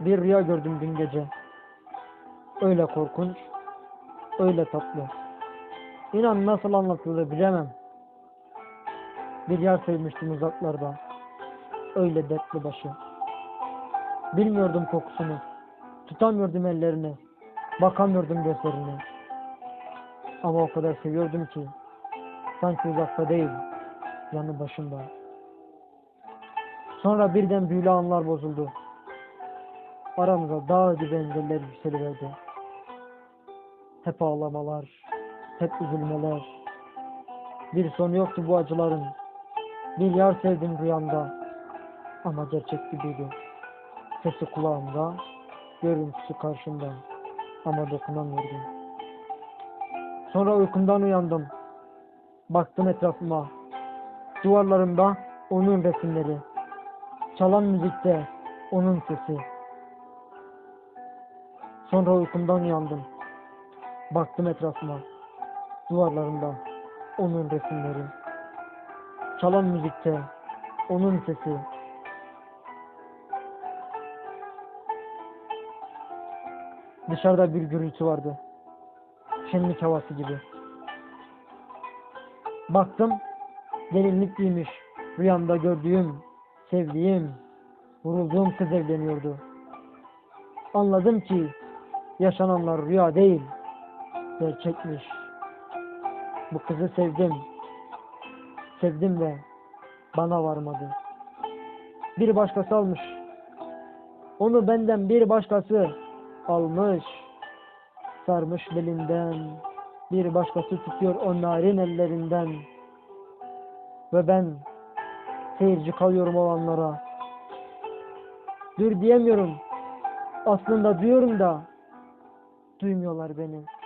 Bir rüya gördüm dün gece. Öyle korkunç, öyle tatlı. İnan nasıl anlatılır bilemem. Bir yer sevmiştim uzaklarda. Öyle dertli başı. Bilmiyordum kokusunu. Tutamıyordum ellerini. Bakamıyordum gözlerine. Ama o kadar seviyordum ki. Sanki uzakta değil, yanı başımda. Sonra birden büyülü anlar bozuldu. Aramıza dağ gibi engeller yükseliverdi. Hep ağlamalar, hep üzülmeler. Bir sonu yoktu bu acıların. Bir yar sevdim rüyamda. Ama gerçek gibiydi. Sesi kulağımda, görüntüsü karşımda. Ama dokunamıyordum. Sonra uykumdan uyandım. Baktım etrafıma. Duvarlarımda onun resimleri. Çalan müzikte onun sesi. Sonra uykumdan uyandım. Baktım etrafıma. Duvarlarımda onun resimleri. Çalan müzikte onun sesi. Dışarıda bir gürültü vardı. Şenlik havası gibi. Baktım, gelinlik giymiş. Rüyamda gördüğüm, sevdiğim, vurulduğum kız evleniyordu. Anladım ki yaşananlar rüya değil, gerçekmiş. Bu kızı sevdim. Sevdim de bana varmadı. Bir başkası almış. Onu benden bir başkası almış. Sarmış belinden. Bir başkası tutuyor o narin ellerinden. Ve ben seyirci kalıyorum olanlara. Dur diyemiyorum. Aslında diyorum da duymuyorlar beni.